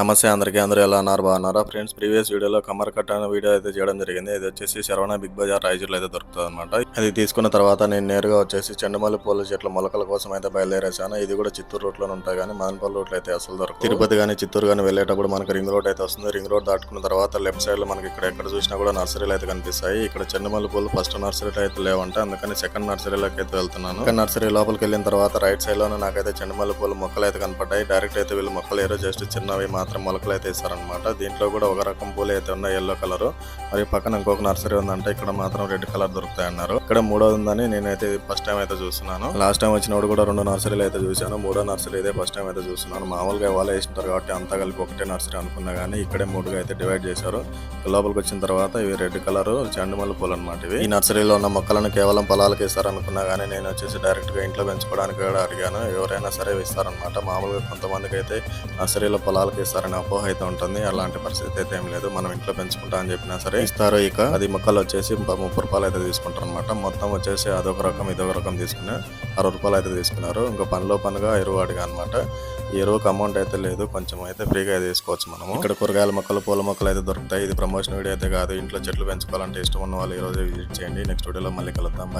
నమస్తే అందరికీ అందరూ ఎలా అన్నారు బాగున్నారా? ఫ్రెండ్స్ ప్రీవియస్ వీడియోలో కమర్ కట్ అనే వీడియో అయితే చేయడం జరిగింది. ఇది వచ్చేసి శరవణ బిగ్ బజార్ రాయచూర్లో అయితే దొరుకుతుంది అనమాట అది తీసుకున్న తర్వాత నేను నేరుగా వచ్చేసి చెండుమల్లి పూల చెట్ల మొలకల కోసం అయితే బయలుదేరేసాను ఇది కూడా చిత్తూరు రోడ్లో ఉంటాయి కానీ మదనపల్లి రోడ్లు అయితే అసలు దొరకదు తిరుపతి కానీ చిత్తూరు కానీ వెళ్ళేటప్పుడు మనకి రింగ్ రోడ్ అయితే వస్తుంది. రింగ్ రోడ్ దాటుకున్న తర్వాత లెఫ్ట్ సైడ్లో మనకి ఇక్కడ ఎక్కడ చూసినా కూడా నర్సరీలు అయితే కనిపిస్తాయి. ఇక్కడ చెండుమల్లి పూలు ఫస్ట్ నర్సరీలో అయితే లేవంటే. అందుకని సెకండ్ నర్సరీలోకి అయితే వెళ్తున్నాను. సెకండ్ నర్సరీ లోపలికి వెళ్ళిన తర్వాత రైట్ సైడ్లోనే నాకైతే చెండుమల్లి పూల మొక్కలు అయితే కనపడ్డాయి. డైరెక్ట్ అయితే వీళ్ళు మొక్కలు ఏరో జస్ట్ చిన్నవి మాత్రం మొలకలు అయితే ఇస్తారనమాట దీంట్లో కూడా ఒక రకం పూలు అయితే ఉన్నాయి ఎల్లో కలర్ మరి పక్కన ఇంకొక నర్సరీ ఉందంటే ఇక్కడ మాత్రం రెడ్ కలర్ దొరుకుతాయి అన్నారు ఇక్కడ మూడో ఉందని నేనైతే ఫస్ట్ టైం అయితే చూస్తున్నాను. లాస్ట్ టైం వచ్చినప్పుడు కూడా రెండు నర్సరీలు అయితే చూశాను. మూడో నర్సరీ అయితే ఫస్ట్ టైం అయితే చూస్తున్నాను. మామూలుగా వాళ్ళు వేసింటారు కాబట్టి అంతా కలిపి ఒకటే నర్సరీ అనుకున్నా కానీ ఇక్కడే మూడుగా అయితే డివైడ్ చేశారు. లోపలికి వచ్చిన తర్వాత ఇవి రెడ్ కలర్ చెండుమల్లి పూలు అనమాట ఇవి. ఈ నర్సరీలో ఉన్న మొక్కలను కేవలం పొలాలకు ఇస్తారనుకున్నా కానీ నేను వచ్చేసి డైరెక్ట్గా ఇంట్లో పెంచుకోవడానికి కూడా అడిగాను. ఎవరైనా సరే ఇస్తారనమాట మామూలుగా కొంతమందికి అయితే నర్సరీలో పొలాలకు ఇస్తారని అపోహ అయితే ఉంటుంది. అలాంటి పరిస్థితి అయితే ఏం లేదు. మనం ఇంట్లో పెంచుకుంటా అని చెప్పినా సరే ఇస్తారు ఇక. అది మొక్కలు వచ్చేసి ముప్పై రూపాయలు అయితే తీసుకుంటారు అనమాట మొత్తం వచ్చేసి అదొక రకం ఇదొక రకం తీసుకుని అరవై రూపాయలు అయితే తీసుకున్నారు. ఇంకా పనిలో పనుగా ఎరువు అడిగా అనమాట ఈ ఎరువుకి అమౌంట్ అయితే లేదు. కొంచెం అయితే ఫ్రీగా తీసుకోవచ్చు మనము. ఇక్కడ కూరగాయల మొక్కలు పూల మొక్కలు అయితే దొరుకుతాయి. ఇది ప్రమోషన్ వీడియో అయితే కాదు. ఇంట్లో చెట్లు పెంచుకోవాలంటే ఇష్టం ఉన్న వాళ్ళు ఈ రోజే విజిట్ చేయండి. నెక్స్ట్ వీడియోలో మళ్ళీ కలుద్దాం.